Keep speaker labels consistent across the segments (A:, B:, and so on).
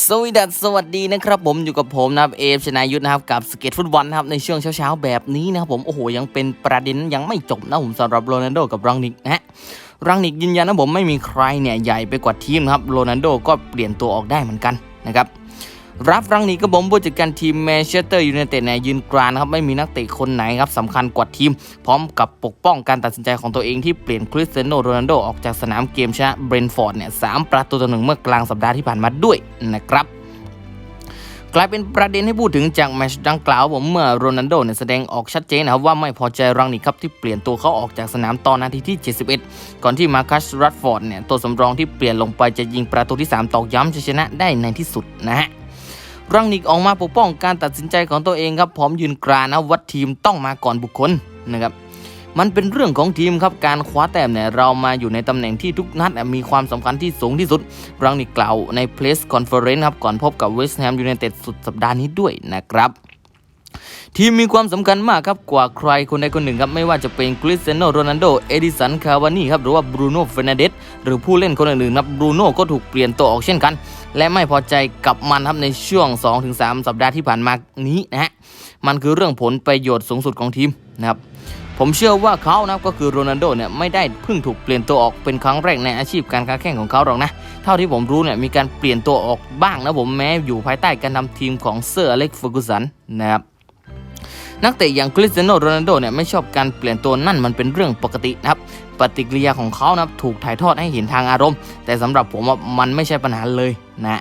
A: สวัสดีสวัสดีนะครับผมอยู่กับผมนะครับเอฟชนายุทธนะครับกับสเก็ตฟุตบอลนะครับในช่วงเช้าๆแบบนี้นะครับผมโอ้โหยังเป็นประเด็นยังไม่จบนะผมสำหรับโรนัลโดกับรังนิกนะฮะรังนิกยืนยันนะผมไม่มีใครเนี่ยใหญ่ไปกว่าทีมครับโรนัลโดก็เปลี่ยนตัวออกได้เหมือนกันนะครับ รับรังนี้ก็ผมผู้จัดการทีมแมนเชสเตอร์ยูไนเต็ดเนี่ยยืนกรานนะครับไม่มีนักเตะคนไหนครับสำคัญกว่าทีม พร้อมกับปกป้องการตัดสินใจของตัวเองที่เปลี่ยนคริสเตียโนโรนัลโดออกจากสนามเกมชนะเบรนฟอร์ดเนี่ยสามประตูต่อหนึ่งเมื่อกลางสัปดาห์ที่ผ่านมาด้วยนะครับกลายเป็นประเด็นให้พูดถึงจากแมชดังกล่าวผมเมื่อโรนัลโดเนี่ยแสดงออกชัดเจนนะครับว่าไม่พอใจรังนิกครับที่เปลี่ยนตัวเขาออกจากสนามตอนนาทีที่ 71 ก่อนที่มาคัสรัตฟอร์ดเนี่ยตัวสำรองที่เปลี่ยนลงไปจะยิงประตูที่ 3ตอกย้ำจะชนะได้ในที่สุดนะฮะ รังนิกออกมาปกป้องการตัดสินใจของตัวเองครับพร้อมยืนกรานนะวัดทีมต้องมาก่อนบุคคลนะครับมันเป็นเรื่องของทีมครับการคว้าแต้มเนี่ยเรามาอยู่ในตำแหน่งที่ทุกนัดมีความสำคัญที่สูงที่สุด รังนิกกล่าวในเพลสคอนเฟอเรนซ์ครับก่อนพบกับเวสต์แฮมยูไนเต็ดสุดสัปดาห์นี้ด้วยนะครับ ทีมมีความสำคัญมากครับกว่าใครคนใดคนหนึ่งครับไม่ว่าจะเป็นคริสเตียโนโรนัลโดเอดิสันคาวานี่ครับหรือว่าบรูโน่เฟรนันเดสหรือผู้เล่นคนอื่นๆครับบรูโน่ก็ถูกเปลี่ยนตัวออกเช่นกัน และไม่พอใจกับมันครับในช่วง 2-3 สัปดาห์ที่ผ่านมานี้นะฮะมันคือเรื่องผลประโยชน์สูงสุดของทีมนะครับผมเชื่อว่าเขานะก็คือโรนัลโดเนี่ยไม่ได้เพิ่งถูกเปลี่ยนตัวออกเป็นครั้งแรกในอาชีพการค้าแข่งของเขาหรอกนะ เท่าที่ผมรู้เนี่ยมีการเปลี่ยนตัวออกบ้างนะผมแม้อยู่ภายใต้การนำทีมของเซอร์อเล็กซ์เฟอร์กูสันนะครับ นักเตะอย่างคริสเตียโนโรนัลโดเนี่ยไม่ชอบการเปลี่ยนตัวนั่นมันเป็นเรื่องปกตินะครับปฏิกิริยาของเขานะครับถูกถ่ายทอดให้เห็นทางอารมณ์ แต่สำหรับผมว่ามันไม่ใช่ปัญหาเลยนะ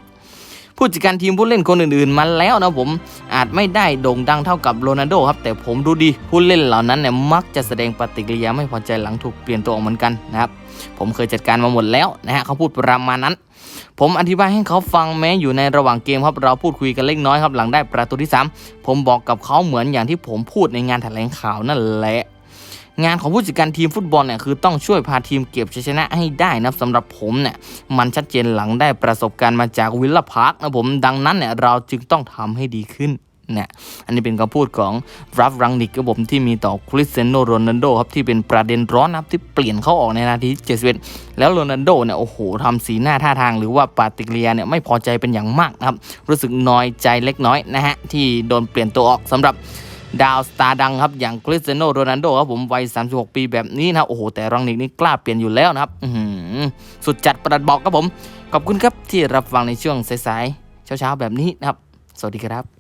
A: ผู้จัดการทีมผู้เล่นคนอื่นๆมาแล้วนะผมอาจไม่ได้โด่งดังเท่ากับโรนัลโดครับแต่ผมดูดีผู้เล่นเหล่านั้นเนี่ยมักจะแสดงปฏิกิริยาไม่พอใจหลังถูกเปลี่ยนตัวออกเหมือนกันนะครับผมเคยจัดการมาหมดแล้วนะฮะเขาพูดประมาณนั้น ผมอธิบายให้เขาฟังแม้อยู่ในระหว่างเกมครับเราพูดคุยกันเล็กน้อยครับหลังได้ประตูที่ 3 ผมบอกกับเขาเหมือนอย่างที่ผมพูดในงานแถลงข่าวนั่นแหละ งานของผู้จัดการทีมฟุตบอลเนี่ยคือต้องช่วยพาทีมเก็บชัยชนะให้ได้นะสำหรับผมเนี่ยมันชัดเจนหลังได้ประสบการณ์มาจากวิลล่าพาร์คนะผมดังนั้นเนี่ยเราจึงต้องทำให้ดีขึ้นเนี่ยอันนี้เป็นคำพูดของรัฟรังนิกครับผมที่มีต่อคริสเตียโนโรนัลโดครับที่เป็นประเด็นร้อนนะครับที่เปลี่ยนเขาออกในนาทีที่71แล้วโรนัลโดเนี่ยโอ้โหทำสีหน้าท่าทางหรือว่าปฏิกิริยาเนี่ยไม่พอใจเป็นอย่างมากนะครับ รู้สึกน้อยใจเล็กน้อยนะฮะที่โดนเปลี่ยนตัวออกสำหรับ ดาวสตาร์ดังครับอย่างคริสเตียโนโรนัลโดครับผมวัย 36 ปีแบบนี้นะโอ้โห แต่รังนิกนี่กล้าเปลี่ยนอยู่แล้วนะครับสุดจัดประดัดบอกครับผม ขอบคุณครับที่รับฟังในช่วงสายๆเช้าๆแบบนี้นะครับ สวัสดีครับ